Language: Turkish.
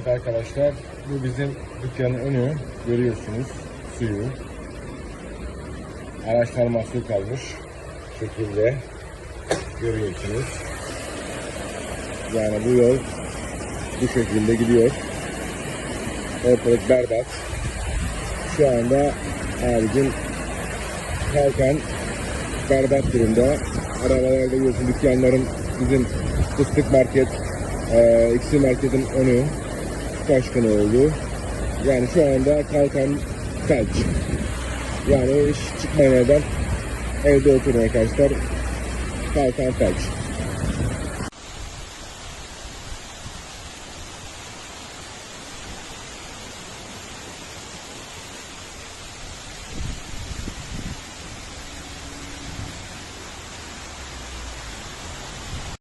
Evet arkadaşlar, bu bizim dükkanın önü. Görüyorsunuz suyu. Araçlar mahsur kalmış. Şekilde görüyorsunuz. Yani bu yol bu şekilde gidiyor. Ortalık berbat. Şu anda abicim kalkan berbat durumda. Arabalarda görüyorsun dükkanların bizim fıstık market, e, ikisi marketin önü taşkın oldu. Yani şu anda kalkan felç. Yani iş çıkmayan evde oturuyor arkadaşlar. Kalkan felç.